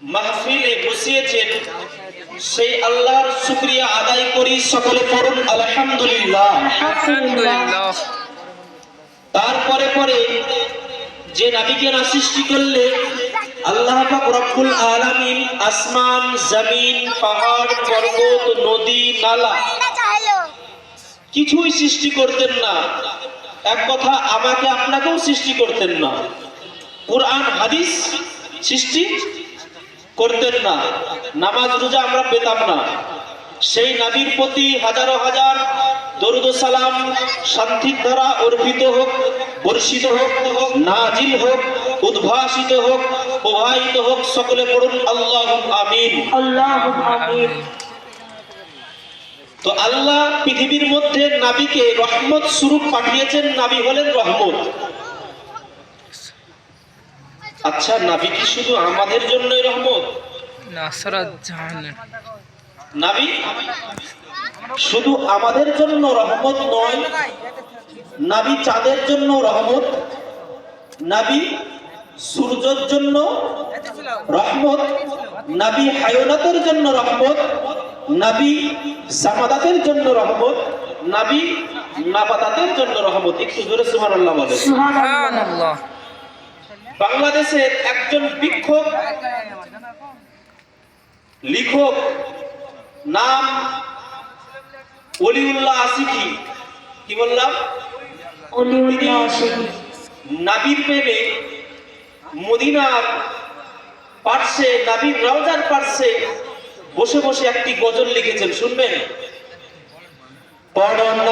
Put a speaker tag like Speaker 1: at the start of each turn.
Speaker 1: মাহফিলে বসিয়েছেন। সেই আল্লাহর শুক্রিয়া আদায় করি সকলে পড়ুন আলহামদুলিল্লাহ। তারপরে পরে যে নাবিকে না সৃষ্টি করলে আল্লাহ পাক রব্বুল আলামিন আসমান জমিন পাহাড় পর্বত নদী নালা কিছুই সৃষ্টি করতেন না। এক কথা আমাকে আপনাকেও সৃষ্টি করতেন না। কোরআন হাদিস সৃষ্টি করতেন না। নামাজ রোজা আমরা পেতাম না। সেই নাবির প্রতি হাজারো হাজার দরুদ সালাম শান্তির দ্বারা অর্পিত হোক বর্ষিত হোক নাজিল হোক উদ্ভাসিত হোক প্রবাহিত হোক সকলে পড়ুন আল্লাহ আমিন।
Speaker 2: আল্লাহ আমিন।
Speaker 1: তো আল্লাহ পৃথিবীর মধ্যে নাবিকে রহমত স্বরূপ পাঠিয়েছেন নাবি হলেন রহমত। আচ্ছা নাবি কি শুধু আমাদের জন্যই রহমত? নাবি শুধু আমাদের জন্য রহমত নয় নাবি চাঁদের জন্য রহমত নাবি সূর্যের জন্য রহমত নাবি হায়নাতের জন্য রহমত নাবি সামাদাতের জন্য রহমত নাবি নাবাদাতের জন্য রহমত। একটু জোরে সুবহানাল্লাহ বলে
Speaker 2: সুবহানাল্লাহ।
Speaker 1: বাংলাদেশের একজন বিক্ষোভ লিখক নাম অলিউল্লাহ আসিফি। কি বললাম? নাবির প্রেমে মদিনার পার্শ্বে নাবির রওজার পার্শ্বে বসে বসে একটি গজল লিখেছেন শুনবেন? পড়না